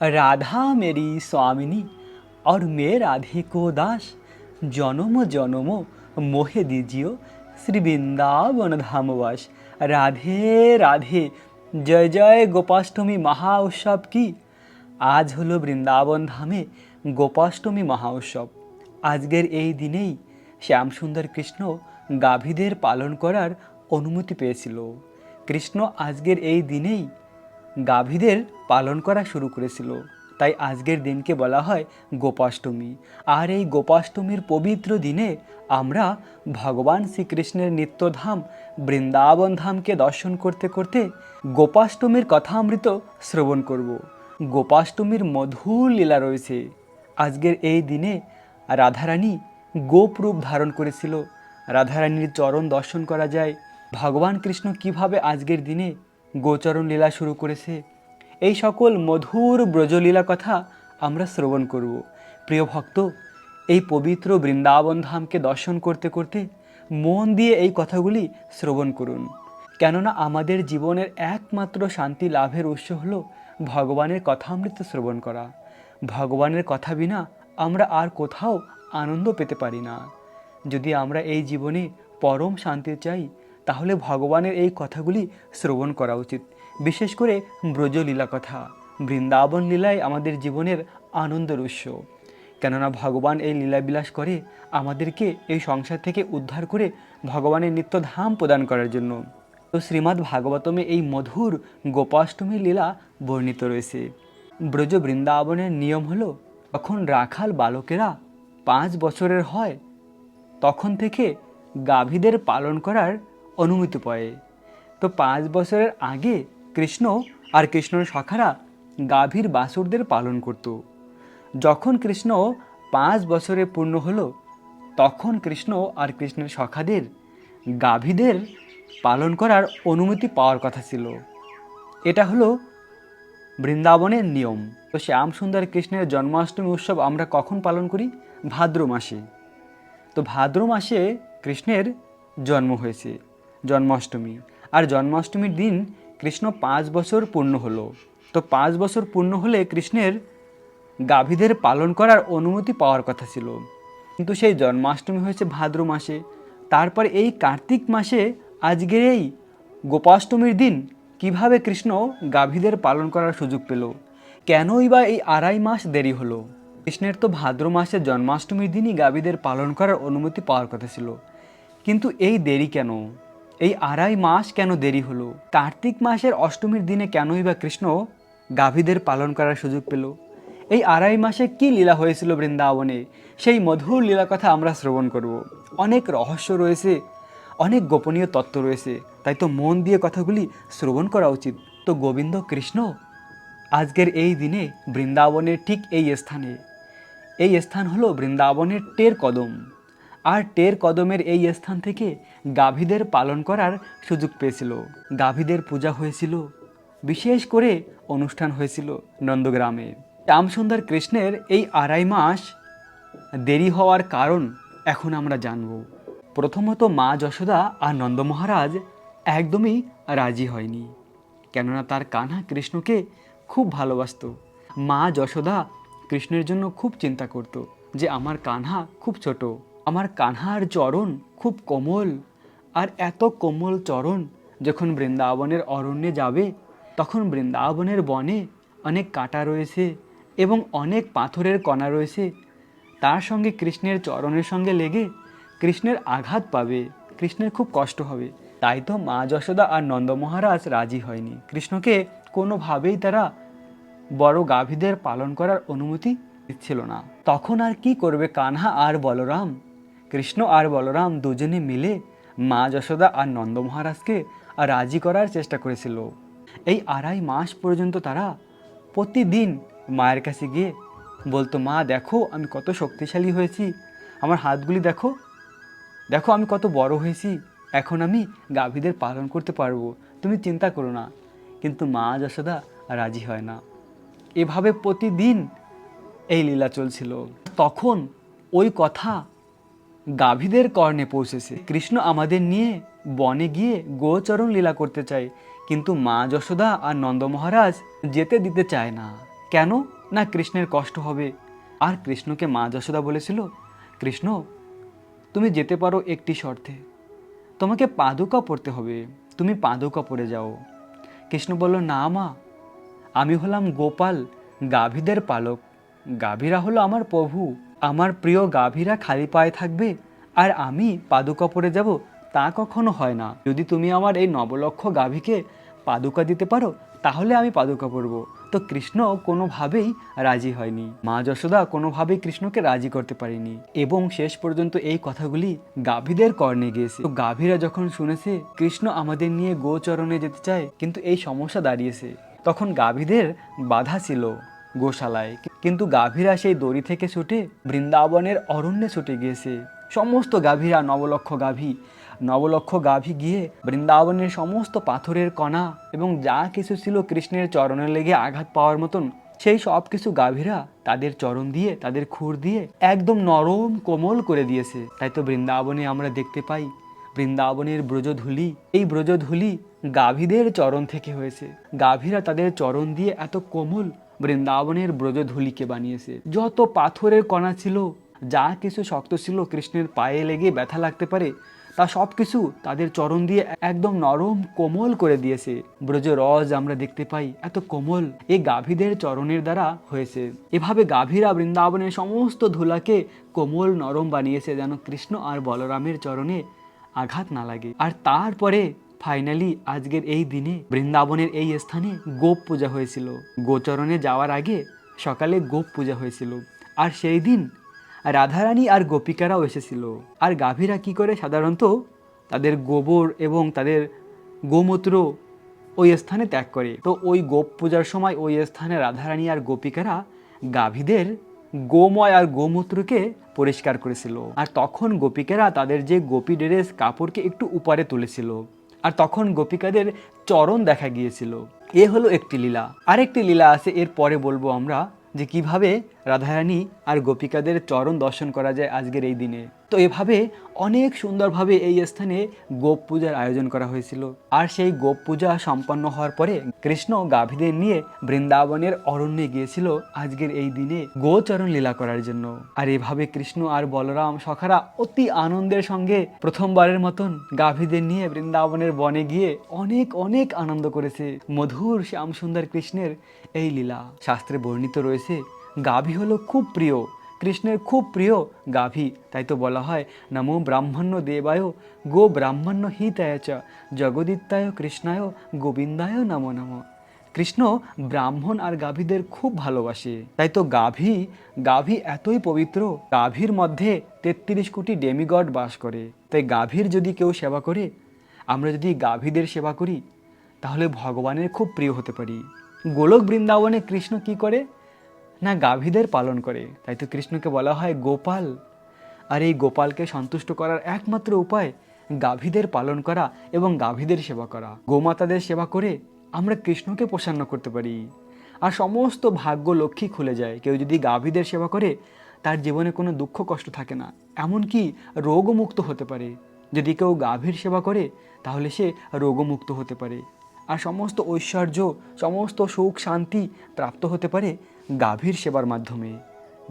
राधा मेरी स्वामिनी और मैं राधे को दास জনম জনম মোহে দিজিও শ্রী বৃন্দাবন ধামবাস রাধে রাধে জয় জয় গোপাষ্টমী মহা উৎসব কি আজ হলো বৃন্দাবন ধামে গোপাষ্টমী মহা উৎসব আজকের এই দিনেই শ্যামসুন্দর কৃষ্ণ গাভীদের পালন করার অনুমতি পেয়েছিল কৃষ্ণ আজকের এই দিনেই গাভীদের পালন করা শুরু করেছিল। তাই আজকের দিনকে বলা হয় গোপাষ্টমী। আর এই গোপাষ্টমীর পবিত্র দিনে আমরা ভগবান শ্রীকৃষ্ণের নিত্যধাম বৃন্দাবন ধামকে দর্শন করতে করতে গোপাষ্টমীর কথামৃত শ্রবণ করব। গোপাষ্টমীর মধুর লীলা রয়েছে। আজকের এই দিনে রাধারানী গোপ রূপ ধারণ করেছিল। রাধারানীর চরণ দর্শন করা যায়। ভগবান কৃষ্ণ কীভাবে আজকের দিনে গোচরণ লীলা শুরু করেছে। এই সকল মধুর ব্রজলীলা কথা আমরা শ্রবণ করব। প্রিয় ভক্ত, এই পবিত্র বৃন্দাবন ধামকে দর্শন করতে করতে মন দিয়ে এই কথাগুলি শ্রবণ করুন। কেননা আমাদের জীবনের একমাত্র শান্তি লাভের উৎস হলো ভগবানের কথা কথামৃত শ্রবণ করা। ভগবানের কথা বিনা আমরা আর কোথাও আনন্দ পেতে পারি না। যদি আমরা এই জীবনে পরম শান্তি চাই তাহলে ভগবানের এই কথাগুলি শ্রবণ করা উচিত। বিশেষ করে ব্রজলীলা কথা। বৃন্দাবন লীলাই আমাদের জীবনের আনন্দের উৎস কেননা ভগবান এই লীলাবিলাস করে আমাদেরকে এই সংসার থেকে উদ্ধার করে ভগবানের নিত্য ধাম প্রদান করার জন্য। তো শ্রীমদ্ ভাগবতমে এই মধুর গোপাষ্টমী লীলা বর্ণিত রয়েছে। ব্রজ বৃন্দাবনের নিয়ম হলো তখন রাখাল বালকেরা পাঁচ বছরের হয়, তখন থেকে গাভীদের পালন করার অনুমতি পায় তো পাঁচ বছরের আগে কৃষ্ণ আর কৃষ্ণর সখারা গাভীর বাসুরদের পালন করত। যখন কৃষ্ণ পাঁচ বছরে পূর্ণ হলো, তখন কৃষ্ণ আর কৃষ্ণের সখাদের গাভীদের পালন করার অনুমতি পাওয়ার কথা ছিল। এটা হলো বৃন্দাবনের নিয়ম। তো শ্যাম সুন্দর কৃষ্ণের জন্মাষ্টমী উৎসব আমরা কখন পালন করি? ভাদ্র মাসে। তো ভাদ্র মাসে কৃষ্ণের জন্ম হয়েছে। জন্মাষ্টমী। আর জন্মাষ্টমীর দিন কৃষ্ণ পাঁচ বছর পূর্ণ হলো। তো পাঁচ বছর পূর্ণ হলে কৃষ্ণের গাভীদের পালন করার অনুমতি পাওয়ার কথা ছিল। কিন্তু সেই জন্মাষ্টমী হয়েছে ভাদ্র মাসে। তারপর এই কার্তিক মাসে আজকের এই গোপাষ্টমীর দিন কীভাবে কৃষ্ণ গাভীদের পালন করার সুযোগ পেল? কেনই বা এই আড়াই মাস দেরি হলো? কৃষ্ণের তো ভাদ্র মাসে জন্মাষ্টমীর দিনই গাভীদের পালন করার অনুমতি পাওয়ার কথা ছিল। কিন্তু এই দেরি কেন? এই আড়াই মাস কেন দেরি হলো? কার্তিক মাসের অষ্টমীর দিনে কেনই বা কৃষ্ণ গাভীদের পালন করার সুযোগ পেল? এই আড়াই মাসে কি লীলা হয়েছিল বৃন্দাবনে? সেই মধুর লীলা কথা আমরা শ্রবণ করব। অনেক রহস্য রয়েছে, অনেক গোপনীয় তত্ত্ব রয়েছে, তাই তো মন দিয়ে কথাগুলি শ্রবণ করা উচিত। তো গোবিন্দ কৃষ্ণ, আজকের এই দিনে বৃন্দাবনের ঠিক এই স্থানে। এই স্থান হলো বৃন্দাবনের টের কদম। আর টের কদমের এই স্থান থেকে গাভীদের পালন করার সুযোগ পেয়েছিল। গাভীদের পূজা হয়েছিল, বিশেষ করে অনুষ্ঠান হয়েছিল নন্দগ্রামে। শ্যামসুন্দর কৃষ্ণের এই আড়াই মাস দেরি হওয়ার কারণ এখন আমরা জানব। প্রথমত মা যশোদা আর নন্দ মহারাজ একদমই রাজি হয়নি, কেননা তার কানহা কৃষ্ণকে খুব ভালোবাসতো। মা যশোদা কৃষ্ণের জন্য খুব চিন্তা করত যে আমার কানহা খুব ছোট। আমার কানহার চরণ খুব কোমল, আর এত কোমল চরণ যখন বৃন্দাবনের অরণ্যে যাবে, তখন বৃন্দাবনের বনে অনেক কাঁটা রয়েছে এবং অনেক পাথরের কণা রয়েছে। তার সঙ্গে কৃষ্ণের চরণের সঙ্গে লেগে কৃষ্ণের আঘাত পাবে, কৃষ্ণের খুব কষ্ট হবে। তাই তো মা যশোদা আর নন্দ মহারাজ রাজি হয়নি। কৃষ্ণকে কোনোভাবেই তারা বড় গাভীদের পালন করার অনুমতি দিচ্ছিল না। তখন আর কি করবে কানহা আর বলরাম? কৃষ্ণ আর বলরাম দুজনে মিলে মা যশোদা আর নন্দ মহারাজকে রাজি করার চেষ্টা করেছিল। এই আড়াই মাস পর্যন্ত তারা প্রতিদিন মায়ের কাছে গিয়ে বলতো, মা, দেখো, আমি কত শক্তিশালী হয়েছি। আমার হাতগুলি দেখো। দেখো, আমি কত বড় হয়েছি। এখন আমি গাভীদের পালন করতে পারব। তুমি চিন্তা করো না। কিন্তু মা যশোদা রাজি হয় না। এভাবে প্রতিদিন এই লীলা চলছিল। তখন ওই কথা গাভীদের কর্ণে পৌঁছেছে। কৃষ্ণ আমাদের নিয়ে বনে গিয়ে গোচরণ লীলা করতে চায়, কিন্তু মা যশোদা আর নন্দ মহারাজ যেতে দিতে চায় না। কেন? না কৃষ্ণের কষ্ট হবে। আর কৃষ্ণকে মা যশোদা বলেছিল, কৃষ্ণ, তুমি যেতে পারো একটি শর্তে। তোমাকে পাদুকা পড়তে হবে। তুমি পাদুকা পরে যাও। কৃষ্ণ বলল, না মা, আমি হলাম গোপাল, গাভীদের পালক। গাভীরা হলো আমার প্রভু। আমার প্রিয় গাভীরা খালি পায়ে থাকবে আর আমি পাদুকা পরে যাব, তা কখনো হয় না। যদি তুমি আমার এই নবলক্ষ গাভীকে পাদুকা দিতে পারো, তাহলে আমি পাদুকা পরব। তো কৃষ্ণ কোনোভাবেই রাজি হয়নি। মা যশোদা কোনোভাবেই কৃষ্ণকে রাজি করতে পারেনি। এবং শেষ পর্যন্ত এই কথাগুলি গাভীদের কর্ণে গিয়েছে। তো গাভীরা যখন শুনেছে, কৃষ্ণ আমাদের নিয়ে গোচরণে যেতে চায়, কিন্তু এই সমস্যা দাঁড়িয়েছে। তখন গাভীদের বাধা ছিল। গোশালায়। কিন্তু গাভীরা সেই দড়ি থেকে ছুটে বৃন্দাবনের অরণ্যে ছুটে গিয়েছে। সমস্ত গাভীরা নবলক্ষ গাভী। নবলক্ষ গাভী গিয়ে বৃন্দাবনের সমস্ত পাথরের কণা এবং যা কিছু ছিল কৃষ্ণের চরণে লেগে আঘাত পাওয়ার মতন, সেই সব কিছু গাভীরা তাদের চরণ দিয়ে, তাদের খুর দিয়ে একদম নরম কোমল করে দিয়েছে। তাই তো বৃন্দাবনে আমরা দেখতে পাই, বৃন্দাবনের ব্রজধুলি, এই ব্রজধুলি গাভীদের চরণ থেকে হয়েছে। গাভীরা তাদের চরণ দিয়ে এত কোমল বৃন্দাবনের ব্রজধূলিকে বানিয়েছে। যত পাথরের কণা ছিল, যা কিছু শক্ত ছিল, কৃষ্ণের পায়ে লেগে ব্যথা লাগতে পারে, তা সব কিছু তাদের চরণ দিয়ে একদম নরম কোমল করে দিয়েছে। ব্রজ রজ আমরা দেখতে পাই, এত কোমল এই গাভীদের চরণের দ্বারা হয়েছে। এভাবে গাভীরা বৃন্দাবনের সমস্ত ধুলাকে কোমল নরম বানিয়েছে, যেন কৃষ্ণ আর বলরামের চরণে আঘাত না লাগে। আর তারপরে ফাইনালি আজকের এই দিনে বৃন্দাবনের এই স্থানে গোপ পূজা হয়েছিল। গোচরণে যাওয়ার আগে সকালে গোপ পূজা হয়েছিল। আর সেই দিন রাধারানী আর গোপিকারাও এসেছিল। আর গাভীরা কি করে সাধারণত তাদের গোবর এবং তাদের গোমূত্র ওই স্থানে ত্যাগ করে? তো ওই গোপ পূজার সময় ওই স্থানে রাধারানী আর গোপিকারা গাভীদের গোময় আর গোমূত্রকে পরিষ্কার করেছিল। আর তখন গোপিকারা তাদের যে গোপী ড্রেস কাপড়কে একটু উপরে তুলেছিল। আর তখন গোপিকাদের চরণ দেখা গিয়েছিল। এ হলো একটি লীলা। আরেকটি লীলা আছে, এর পরে বলব আমরা যে কীভাবে রাধারানী আর গোপিকাদের চরণ দর্শন করা যায় আজকের এই দিনে। তো এভাবে অনেক সুন্দরভাবে এই স্থানে গোপ পূজার আয়োজন করা হয়েছিল। আর সেই গোপ পূজা সম্পন্ন হওয়ার পরে কৃষ্ণ গাভীদের নিয়ে বৃন্দাবনের অরণ্যে গিয়েছিল আজকের এই দিনে গোচরণ লীলা করার জন্য। আর এভাবে কৃষ্ণ আর বলরাম সখারা অতি আনন্দের সঙ্গে প্রথমবারের মতন গাভীদের নিয়ে বৃন্দাবনের বনে গিয়ে অনেক অনেক আনন্দ করেছে। মধুর শ্যাম সুন্দর কৃষ্ণের এই লীলা। শাস্ত্রে বর্ণিত রয়েছে, গাভী হলো খুব প্রিয় কৃষ্ণের খুব প্রিয় গাভী। তাই তো বলা হয়, নমো ব্রাহ্মণ্য দেবায় গো ব্রাহ্মণ্য হিতায় চ, জগদিত্যায় কৃষ্ণায় গোবিন্দায় নমো নমো। কৃষ্ণ ব্রাহ্মণ আর গাভীদের খুব ভালোবাসে। তাই তো গাভী গাভী এতই পবিত্র, গাভীর মধ্যে তেত্রিশ কোটি ডেমিগড বাস করে। তাই গাভীর যদি কেউ সেবা করে, আমরা যদি গাভীদের সেবা করি, তাহলে ভগবানের খুব প্রিয় হতে পারি। গোলক বৃন্দাবনে কৃষ্ণ কি করে? না গাভীদের পালন করে। তাই তো কৃষ্ণকে বলা হয় গোপাল। আর এই গোপালকে সন্তুষ্ট করার একমাত্র উপায় গাভীদের পালন করা এবং গাভীদের সেবা করা। গোমাতাদের সেবা করে আমরা কৃষ্ণকে প্রসন্ন করতে পারি। আর সমস্ত ভাগ্য লক্ষ্মী খুলে যায়। কেউ যদি গাভীদের সেবা করে, তার জীবনে কোনো দুঃখ কষ্ট থাকে না। এমনকি রোগমুক্ত হতে পারে। যদি কেউ গাভীর সেবা করে, তাহলে সে রোগমুক্ত হতে পারে। আর সমস্ত ঐশ্বর্য, সমস্ত সুখ শান্তি প্রাপ্ত হতে পারে। গাভীর সেবার মাধ্যমে।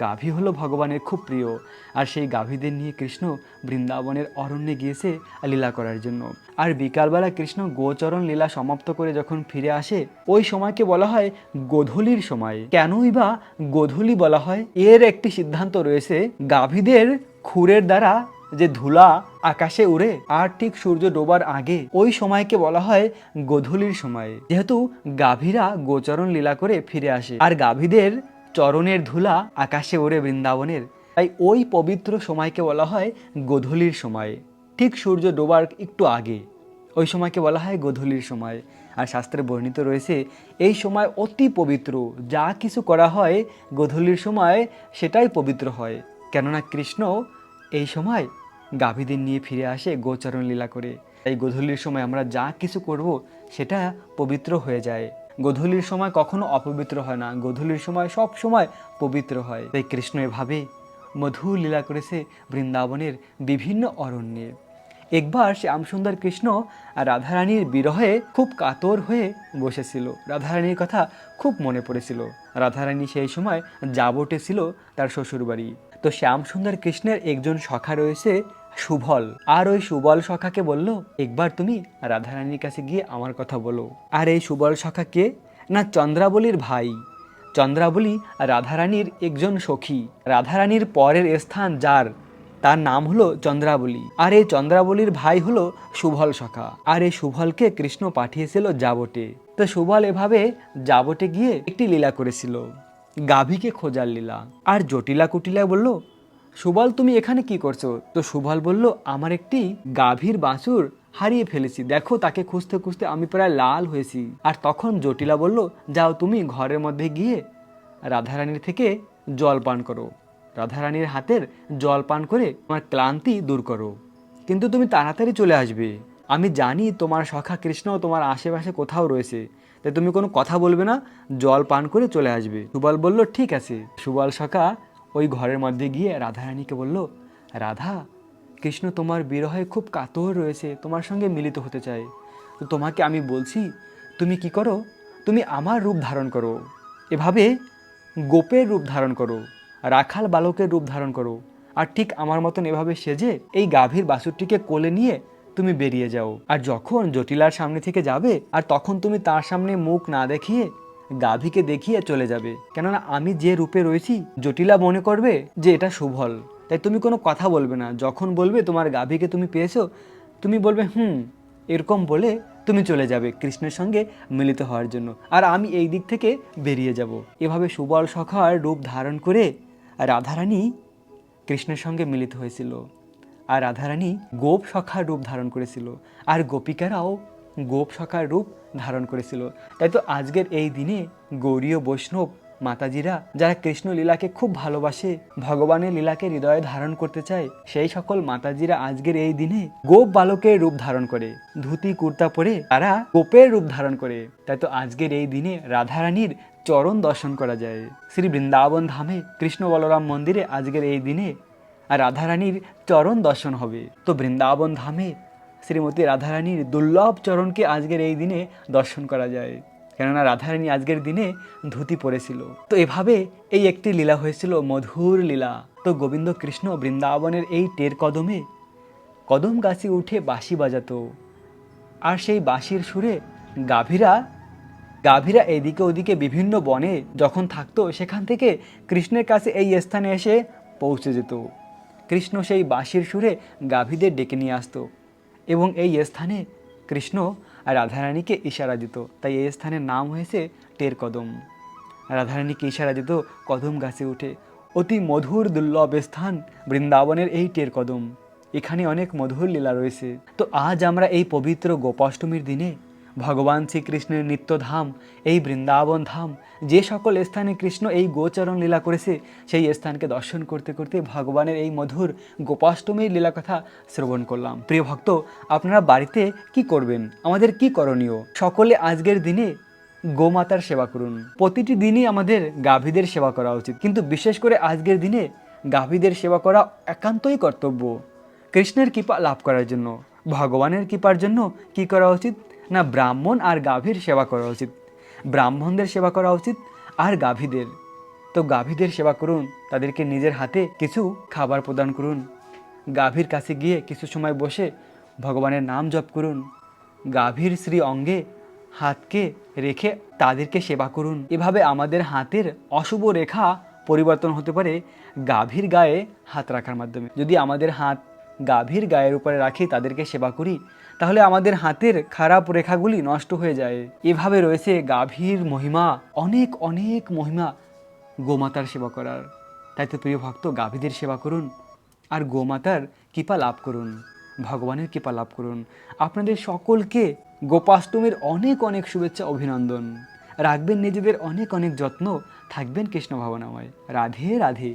গাভী হলো ভগবানের খুব প্রিয়, আর সেই গাভীদের নিয়ে কৃষ্ণ বৃন্দাবনের অরণ্যে গিয়েছে লীলা করার জন্য। আর বিকালবেলা কৃষ্ণ গোচরণ লীলা সমাপ্ত করে যখন ফিরে আসে, ওই সময়কে বলা হয় গোধূলির সময়। কেনই বা গোধূলি বলা হয়? এর একটি সিদ্ধান্ত রয়েছে, গাভীদের খুরের দ্বারা যে ধুলা আকাশে উড়ে আর ঠিক সূর্য ডোবার আগে, ওই সময়কে বলা হয় গোধূলির সময়। যেহেতু গাভীরা গোচরণ লীলা করে ফিরে আসে, আর গাভীদের চরণের ধুলা আকাশে ওড়ে বৃন্দাবনের। তাই ওই পবিত্র সময়কে বলা হয় গোধূলির সময়। ঠিক সূর্য ডোবার একটু আগে, ওই সময়কে বলা হয় গোধূলির সময়। আর শাস্ত্রে বর্ণিত রয়েছে, এই সময় অতি পবিত্র, যা কিছু করা হয় গোধূলির সময়, সেটাই পবিত্র হয়। কেননা কৃষ্ণ এই সময় গাভীদের নিয়ে ফিরে আসে গোচরণ লীলা করে। তাই গোধূলির সময় আমরা যা কিছু করব সেটা পবিত্র হয়ে যায়। গোধূলির সময় কখনো অপবিত্র হয় না। গোধূলির সময় সব সময় পবিত্র হয়। তাই কৃষ্ণ এভাবে মধু লীলা করেছে বৃন্দাবনের বিভিন্ন অরণ্যে। একবার শ্যামসুন্দর কৃষ্ণ রাধারানীর বিরহে খুব কাতর হয়ে বসেছিল। রাধারানীর কথা খুব মনে পড়েছিল। রাধারানী সেই সময় যাবটে ছিল তার শ্বশুরবাড়ি। তো শ্যামসুন্দর কৃষ্ণের একজন সখা রয়েছে সুবল। আর ওই সুবল সখাকে বলল, একবার তুমি রাধারানীর কাছে গিয়ে আমার কথা বলো। আর এই সুবল সখা কে? না, চন্দ্রাবলীর ভাই। চন্দ্রাবলী রাধারানীর একজন সখী। রাধারানীর পরের স্থান যার, তার নাম হলো চন্দ্রাবলী। আর এই চন্দ্রাবলীর ভাই হলো সুভল সখা। আর এই সুভলকে কৃষ্ণ পাঠিয়েছিল যাবটে। তো সুভল এভাবে যাবটে গিয়ে একটি লীলা করেছিল, গাভীকে খোঁজার লীলা। আর জটিলা কুটিলা বলল সুবল, তুমি এখানে কি করছ? তো সুবল বলল, আমার একটি গাভীর বাছুর হারিয়ে ফেলেছি। দেখো, তাকে খুঁজতে খুঁজতে আমি প্রায় লাল হয়েছি। আর তখন জটিলা বলল, যাও তুমি ঘরের মধ্যে গিয়ে রাধারানীর থেকে জল পান করো। রাধারানীর হাতের জল পান করে তোমার ক্লান্তি দূর করো। কিন্তু তুমি তাড়াতাড়ি চলে আসবে। আমি জানি তোমার সখা কৃষ্ণ তোমার আশেপাশে কোথাও রয়েছে। তাই তুমি কোনো কথা বলবে না। জল পান করে চলে আসবে। সুবল বলল, ঠিক আছে। সুবল সখা ওই ঘরের মধ্যে গিয়ে রাধারানীকে বলল, রাধা, কৃষ্ণ তোমার বিরহে খুব কাতর রয়েছে, তোমার সঙ্গে মিলিত হতে চায়। তো তোমাকে আমি বলছি, তুমি কি করো? তুমি আমার রূপ ধারণ করো। এভাবে গোপের রূপ ধারণ করো, রাখাল বালকের রূপ ধারণ করো। আর ঠিক আমার মতন এভাবে সেজে এই গাভীর বাছুরটিকে কোলে নিয়ে তুমি বেরিয়ে যাও। আর যখন জটিলার সামনে থেকে যাবে, আর তখন তুমি তার সামনে মুখ না দেখিয়ে গাভীকে দেখিয়ে চলে যাবে। কেননা আমি যে রূপে রয়েছি, জটিলা মনে করবে যে এটা শুভল তাই তুমি কোনো কথা বলবে না। যখন বলবে তোমার গাভীকে তুমি পেয়েছ, তুমি বলবে, হুম, এরকম বলে তুমি চলে যাবে কৃষ্ণের সঙ্গে মিলিত হওয়ার জন্য। আর আমি এই দিক থেকে বেরিয়ে যাব। এভাবে সুবল সখার রূপ ধারণ করে রাধারানী কৃষ্ণের সঙ্গে মিলিত হয়েছিল। আর রাধারানী গোপ সখার রূপ ধারণ করেছিল। আর গোপিকারাও গোপ সখার রূপ ধারণ করেছিল। তাই তো আজকের এই দিনে গৌরীয় বৈষ্ণব মাতাজিরা, যারা কৃষ্ণ লীলাকে খুব ভালোবাসে, ভগবানের লীলাকে হৃদয়ে ধারণ করতে চায়, সেই সকল মাতাজিরা আজকের এই দিনে গোপ বালকের রূপ ধারণ করে, ধুতি, কুর্তা পরে তারা গোপের রূপ ধারণ করে। তাই তো আজকের এই দিনে রাধারানীর চরণ দর্শন করা যায়। শ্রী বৃন্দাবন ধামে কৃষ্ণ বলরাম মন্দিরে আজকের এই দিনে রাধারানীর চরণ দর্শন হবে। তো বৃন্দাবন ধামে শ্রীমতী রাধারানীর দুর্লভ চরণকে আজকের এই দিনে দর্শন করা যায়। কেননা রাধারানী আজকের দিনে ধুতি পরেছিল। তো এভাবে এই একটি লীলা হয়েছিল মধুর লীলা। তো গোবিন্দ কৃষ্ণ বৃন্দাবনের এই টের কদমে কদম গাছে উঠে বাঁশি বাজাতো। আর সেই বাঁশির সুরে গাভীরা গাভীরা এদিকে ওদিকে বিভিন্ন বনে যখন থাকতো, সেখান থেকে কৃষ্ণের কাছে এই স্থানে এসে পৌঁছে যেত। কৃষ্ণ সেই বাঁশির সুরে গাভীদের ডেকে নিয়ে আসতো। এবং এই স্থানে কৃষ্ণ রাধারানীকে ইশারা দিত। তাই এই স্থানের নাম হয়েছে টের কদম রাধারানীকে ইশারা দিত কদম গাছে উঠে। অতি মধুর দুর্লভ স্থান বৃন্দাবনের এই টের কদম এখানে অনেক মধুর লীলা রয়েছে। তো আজ আমরা এই পবিত্র গোপাষ্টমীর দিনে ভগবান শ্রীকৃষ্ণের নিত্যধাম, এই বৃন্দাবন ধাম, যে সকল স্থানে কৃষ্ণ এই গোচরণ লীলা করেছে, সেই স্থানকে দর্শন করতে করতে ভগবানের এই মধুর গোপাষ্টমীর লীলা কথা শ্রবণ করলাম। প্রিয় ভক্ত, আপনারা বাড়িতে কি করবেন? আমাদের কি করণীয়? সকলে আজকের দিনে গোমাতার সেবা করুন। প্রতিটি দিনই আমাদের গাভীদের সেবা করা উচিত। কিন্তু বিশেষ করে আজকের দিনে গাভীদের সেবা করা একান্তই কর্তব্য। কৃষ্ণের কৃপা লাভ করার জন্য, ভগবানের কৃপার জন্য কি করা উচিত? না ব্রাহ্মণ আর গাভীর সেবা করা উচিত। ব্রাহ্মণদের সেবা করা উচিত আর গাভীদের। তো গাভীদের সেবা করুন, তাদেরকে নিজের হাতে কিছু খাবার প্রদান করুন। গাভীর কাছে গিয়ে কিছু সময় বসে ভগবানের নাম জপ করুন। গাভীর শ্রী অঙ্গে হাতকে রেখে তাদেরকে সেবা করুন। এভাবে আমাদের হাতের অশুভ রেখা পরিবর্তন হতে পারে গাভীর গায়ে হাত রাখার মাধ্যমে। যদি আমাদের হাত গাভীর গায়ের উপরে রাখি তাদেরকে সেবা করি, তাহলে আমাদের হাতের খারাপ রেখাগুলি নষ্ট হয়ে যায়। এভাবে রয়েছে গাভীর মহিমা, অনেক অনেক মহিমা গোমাতার সেবা করার। তাই তো প্রিয় ভক্ত, গাভীদের সেবা করুন আর গোমাতার কৃপা লাভ করুন, ভগবানের কৃপা লাভ করুন। আপনাদের সকলকে গোপাষ্টমীর অনেক অনেক শুভেচ্ছা, অভিনন্দন। রাখবেন নিজেদের অনেক অনেক যত্ন, থাকবেন কৃষ্ণ ভাবনাময়। রাধে রাধে।